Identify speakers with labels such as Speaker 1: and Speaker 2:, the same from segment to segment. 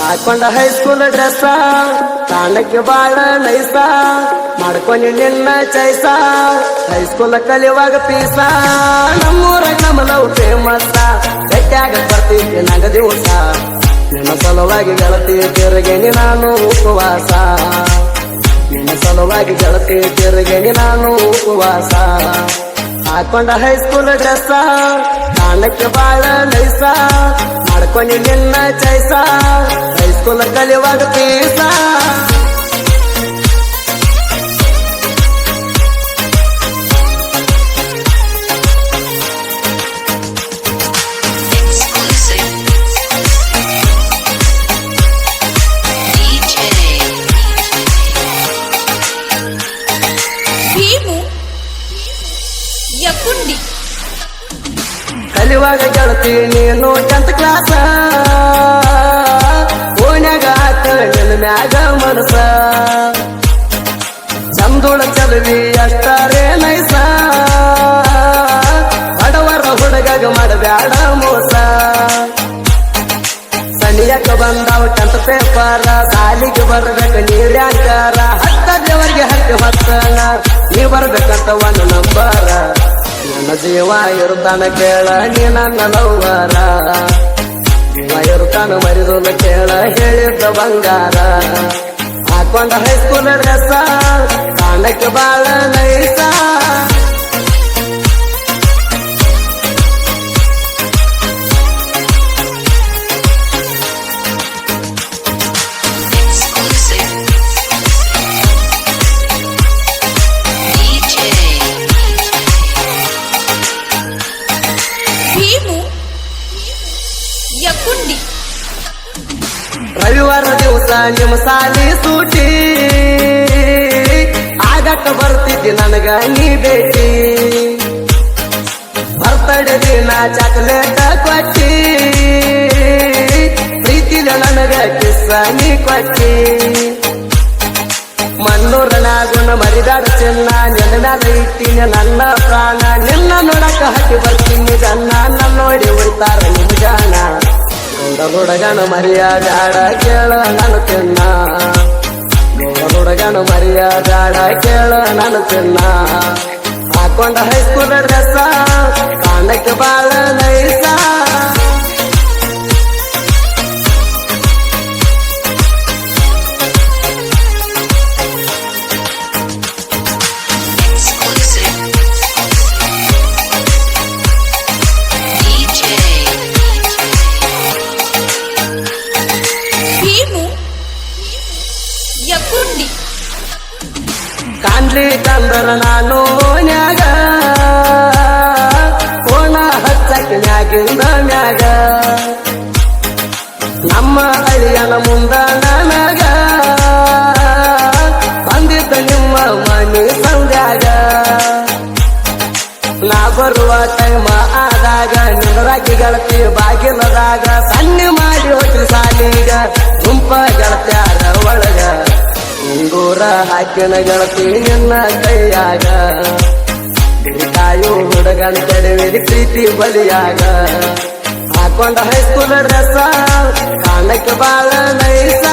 Speaker 1: ಹಾಕೊಂಡ high school dress ಕಾಣಕ್ಕೆ ಬಾಳ nice. ಮಾಡ್ಕೊಂಡು ನಿನ್ನ ಚೈಸ ಹೈಸ್ಕೂಲ್ ಕಲಿಯುವಾಗ ಪೀಸ. ನಮ್ಮೂರ ಕಮಲವು ಫೇಮಸ್ ಗಟ್ಟಿಯಾಗ ಬರ್ತೀನಿ ನಂಗ ದಿವಸ. ನಿನ್ನ ಸಲುವಾಗಿ ಗೆಳತಿ ತಿರುಗೇನಿ ನಾನು ಉಪವಾಸ. ನಿನ್ನ ಸಲುವಾಗಿ ಗೆಳತಿ ತಿರುಗೇನಿ ನಾನು ಉಪವಾಸ. ಹಾಕೊಂಡ ಹೈಸ್ಕೂಲ್ ಡ್ರೆಸ್ ಕಾಣಕ್ಕೆ ಬಾಳ ನೈಸ. ಮಾಡ್ಕೊಂಡು ನಿನ್ನ ಚೈಸ ಹೈಸ್ಕೂಲ್ ಕಲಿಯುವಾಗ ಪೀಸ
Speaker 2: Exclusive. DJ.
Speaker 1: ಗೆಳತಿ, ನೀನು ಟೆಂತ್ ಕ್ಲಾಸ ಓಣ್ಯಾಗ ಆತ ಮ್ಯಾಗ ಮನಸ. ಚಂದುಳ ಚಲವಿ ಅಷ್ಟಾರೇ ನೈಸ. ಬಡವರ ಹುಡುಗಾಗ ಮಾಡಬ್ಯಾಡ ಮೋಸ. ಸಣ್ಣಕ್ಕೆ ಬಂದಾವ ಟೆಂತ್ ಪೇಪರ ಸಾಲಿಗೆ ಬರ್ಬೇಕು ನೀರ್ಯಾಂಕಾರ ಹತ್ತದವರೆಗೆ ಹಕ್ಕ ಹತ್ತನ, ನೀ ಬರ್ಬೇಕಂತ ಒಂದು ನಂಬರ. ನನ್ನ ಜೀವ ಇರುತ್ತಾನ ಕೇಳ, ನೀ ನನ್ನ ಲವ್ವರ ಜೀವ ಇರುತ್ತಾನ ಮರಿದೋಲ ಕೇಳ, ಹೇಳಿದ್ದ ಬಂಗಾರ. ಹಾಕೊಂಡ ಹೈಸ್ಕೂಲ್ ಡ್ರೆಸ್ಸ ಕಾಣಕ್ಕೆ ಬಾಳ ನೈಸ.
Speaker 3: ಯಕುಂಡಿ
Speaker 1: ರವಿವಾರ ದಿವಸ ನಿಮ್ಮ ಸಾಲಿ ಸೂಟಿ. ಆಗಕ್ಕ ಬರ್ತಿದ್ದೆ ನನಗ ನೀ ಭೇಟಿ. ಬರ್ತಡೆ ದಿನ ಚಾಕ್ಲೇಟ್ ಕೊಟ್ಟಿ. ಪ್ರೀತಿಲ ನನಗ ಕಿಸ್ಸ ನೀ ಕೊಟ್ಟಿ. ಮನ್ನೂರನ ಗುಣ ಮರಿದಾಡ ಚೆನ್ನ ಮ್ಯಾಲ ಇಟ್ಟಿನ ನನ್ನ ಪ್ರಾಣ. ನಿನ್ನ ನೋಡಕ್ಕ ಹಾಕಿ ಬರ್ತೀನಿ ನನ್ನ ನೋಡಿ ಉಳಿತಾರ ನಿಮ್ ಜಾಣ ಗೌಡ ಹುಡುಗನ ಮರಿಯ ಬ್ಯಾಡ ಕೇಳ ನಾನು ತಿನ್ನ. ಗೌಡ ಮರಿಯ ಬ್ಯಾಡ ಕೇಳ ನಾನು ತಿನ್ನ. ಹಾಕೊಂಡ ಹೈಸ್ಕೂಲ್ ಡ್ರೆಸ್ ಕಾಣಕ್ಕೆ ಬಾಳ ನೈಸ. ಕಂದರ ನಾನು ನ್ಯಾಗ, ಕೋಣ ಹಚ್ಚಕ್ ನ್ಯಾಗಿಂದ ನ್ಯಾಗ. ನಮ್ಮ ಅಳಿಯನ ಮುಂದ ನನಗ, ಬಂದಿದ್ದ ನಿಮ್ಮ ಮನೆ ಸಂದ್ಯಾಗ ನಾ ಬರುವ ಟೈಮ ಆದಾಗ ನಿಂದ್ರಾಕಿ ಗೆಳತಿ ಬಾಗಿಲದಾಗ ಸಣ್ಣ ಮಾಡಿ ಹೋಗಿ ಸಾಲಿಗ, ಗುಂಪ ಗೆಳತ್ಯಾರ ಒಳಗ. ಉಂಗೂರ ಹಾಕಿನ ಗೆಳತಿ ನಿನ್ನ ಕೈಯಾಗ. ಕಾಯೋ ಹುಡುಗನ ಕೆಡವಿದ ಪ್ರೀತಿ ಬಲಿಯಾಗ. ಹಾಕೊಂಡ ಹೈಸ್ಕೂಲ್ ಡ್ರೆಸ್ ಕಾಣಕ್ಕೆ ಬಾಳ ನೈಸ.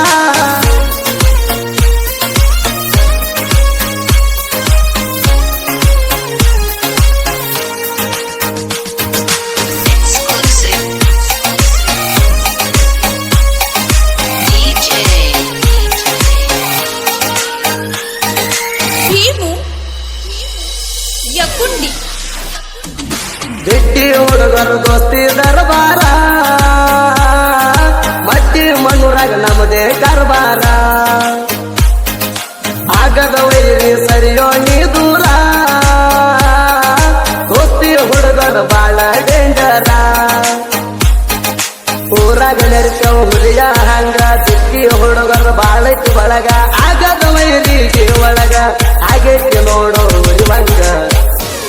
Speaker 1: ಹುಡುಗರು ಬಾಳ ಡೇಂಜರ ಊರಾಗ ನೆರೆಸೋ ಹುಲಿಯ ಹಂಗ, ಸಿಕ್ಕಿ ಹುಡುಗರು ಬಾಳೈತಿ ಬಳಗ. ಆಗದ ವೈರಿಗೆ ಒಳಗ, ಆಗೈತಿ ನೋಡೋ ಹುಲಿವಂಗ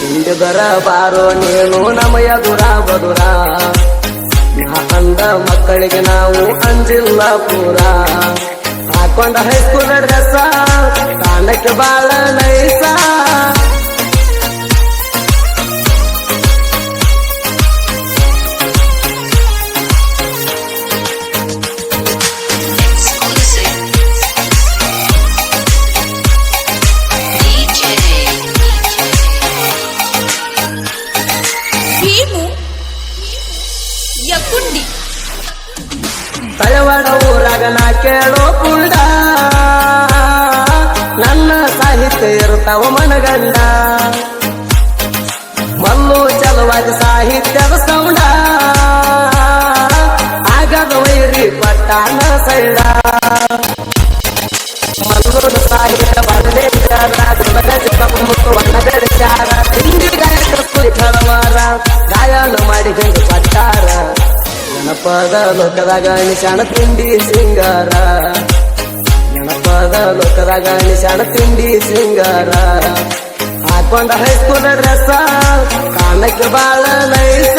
Speaker 1: ಹಿಂದಿದರ ಬರಬಾರೋ ನೀನು ನಮಯ ದುರ ಬದುರ ಅಂದ ಮಕ್ಕಳಿಗೆ ನಾವು ಅಂಜಿಲ್ಲ ಪೂರ. ಹಾಕೊಂಡ ಹೈಸ್ಕೂಲ್ ಡ್ರೆಸ್ ಕಾಣಕ್ಕೆ ಬಾಳ ಕೇಳೋ ಕುಂಡ. ನನ್ನ ಸಾಹಿತ್ಯ ಇರ್ತಾವ ಮನಗಂಡ. ಮಲ್ಲು ಚಲುವಾಗಿ ಸಾಹಿತ್ಯದ ಸೌಂಡ. ಜನಪದ ಲೋಕದಾಗ ನಿಶಾಣ ತಿಂಡಿ ಸಿಂಗಾರ. ಜನಪದ ಲೋಕದಾಗ ನಿಶಾಣ ತಿಂಡಿ ಸಿಂಗಾರ. ಹಾಕೊಂಡ ಹೈಸ್ಕೂಲ್ ಡ್ರೆಸ್ ಕಾಣಕ್ಕೆ ಬಾಳ ನೈಸ